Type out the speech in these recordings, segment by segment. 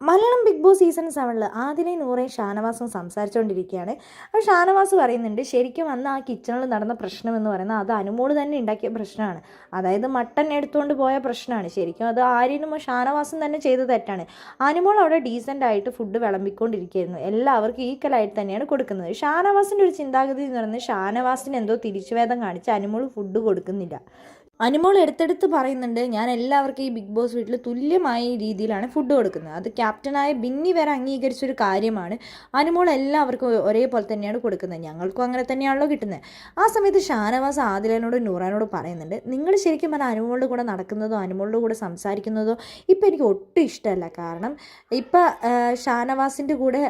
Malayalam big boss season സെവനിൽ ആദിലെ നൂറേ ഷാനവാസും സംസാരിച്ചുകൊണ്ടിരിക്കുകയാണ് അപ്പോൾ ഷാനവാസ് പറയുന്നുണ്ട് ശരിക്കും അന്ന് ആ കിച്ചണിൽ നടന്ന പ്രശ്നം എന്ന് പറയുന്നത് അത് അനുമോൾ തന്നെ ഉണ്ടാക്കിയ പ്രശ്നമാണ്. അതായത് മട്ടൻ എടുത്തുകൊണ്ട് പോയ പ്രശ്നമാണ്. ശരിക്കും അത് ആര്യനും ഷാനവാസും തന്നെ ചെയ്ത തെറ്റാണ്. അനുമോൾ അവിടെ ഡീസന്റ് ആയിട്ട് ഫുഡ് വിളമ്പിക്കൊണ്ടിരിക്കുകയായിരുന്നു. എല്ലാവർക്കും ഈക്വലായിട്ട് തന്നെയാണ് കൊടുക്കുന്നത്. ഷാനവാസിന്റെ ഒരു ചിന്താഗതി എന്ന് പറയുന്നത് ഷാനവാസിന് എന്തോ തിരിച്ചുവേദം കാണിച്ച് അനുമോൾ ഫുഡ് കൊടുക്കുന്നില്ല. അനുമോൾ എടുത്തെടുത്ത് പറയുന്നുണ്ട് ഞാൻ എല്ലാവർക്കും ഈ ബിഗ് ബോസ് വീട്ടിൽ തുല്യമായ രീതിയിലാണ് ഫുഡ് കൊടുക്കുന്നത്. അത് ക്യാപ്റ്റനായ ബിന്നി വരെ അംഗീകരിച്ചൊരു കാര്യമാണ്. അനുമോൾ എല്ലാവർക്കും ഒരേപോലെ തന്നെയാണ് കൊടുക്കുന്നത്. ഞങ്ങൾക്കും അങ്ങനെ തന്നെയാണല്ലോ കിട്ടുന്നത്. ആ സമയത്ത് ഷാനവാസ് ആദിലനോട് നൂറാനോട് പറയുന്നുണ്ട് നിങ്ങൾ ശരിക്കും പറഞ്ഞാൽ അനുമോളുടെ കൂടെ നടക്കുന്നതോ അനുമോളുടെ കൂടെ സംസാരിക്കുന്നതോ ഇപ്പം എനിക്ക് ഒട്ടും ഇഷ്ടമല്ല. കാരണം ഇപ്പം ഷാനവാസിന്റെ കൂടെ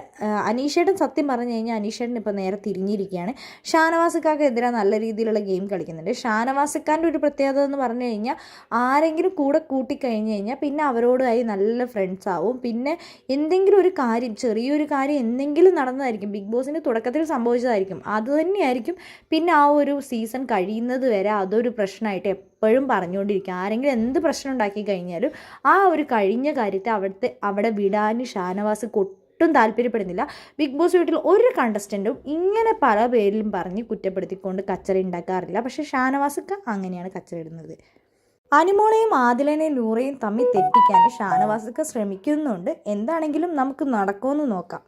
അനീഷേട്ടൻ സത്യം പറഞ്ഞു കഴിഞ്ഞാൽ അനീഷേട്ടൻ ഇപ്പം നേരെ തിരിഞ്ഞിരിക്കുകയാണ്. ഷാനവാസക്കാർക്ക് എതിരെ നല്ല രീതിയിലുള്ള ഗെയിം കളിക്കുന്നുണ്ട്. ഷാനവാസക്കാരന്റെ ഒരു പ്രത്യേകത എന്ന് പറഞ്ഞു കഴിഞ്ഞാൽ ആരെങ്കിലും കൂടെ കൂട്ടിക്കഴിഞ്ഞ് കഴിഞ്ഞാൽ പിന്നെ അവരോടായി നല്ല ഫ്രണ്ട്സ് ആവും. പിന്നെ എന്തെങ്കിലും ഒരു കാര്യം ചെറിയൊരു കാര്യം എന്തെങ്കിലും നടന്നതായിരിക്കും. ബിഗ് ബോസിന്റെ തുടക്കത്തിൽ സംഭവിച്ചതായിരിക്കും. അത് തന്നെയായിരിക്കും പിന്നെ ആ ഒരു സീസൺ കഴിയുന്നത് വരെ അതൊരു പ്രശ്നമായിട്ട് എപ്പോഴും പറഞ്ഞുകൊണ്ടിരിക്കും. ആരെങ്കിലും എന്ത് പ്രശ്നം ഉണ്ടാക്കി കഴിഞ്ഞാലും ആ ഒരു കഴിഞ്ഞ കാര്യത്തെ അവിടുത്തെ അവിടെ വിടാൻ ഷാനവാസ് ഒട്ടും താല്പര്യപ്പെടുന്നില്ല. ബിഗ് ബോസ് വീട്ടിൽ ഒരു കണ്ടസ്റ്റന്റും ഇങ്ങനെ പല പേരിലും പറഞ്ഞ് കുറ്റപ്പെടുത്തിക്കൊണ്ട് കച്ചറ ഉണ്ടാക്കാറില്ല പക്ഷേ ഷാനവാസൊക്കെ അങ്ങനെയാണ് കച്ചറ ഇടുന്നത്. അനുമോളെയും ആദിലനെയും നൂറയും തമ്മിൽ തെറ്റിക്കാൻ ഷാനവാസൊക്കെ ശ്രമിക്കുന്നുണ്ട്. എന്താണെങ്കിലും നമുക്ക് നടക്കുമെന്ന് നോക്കാം.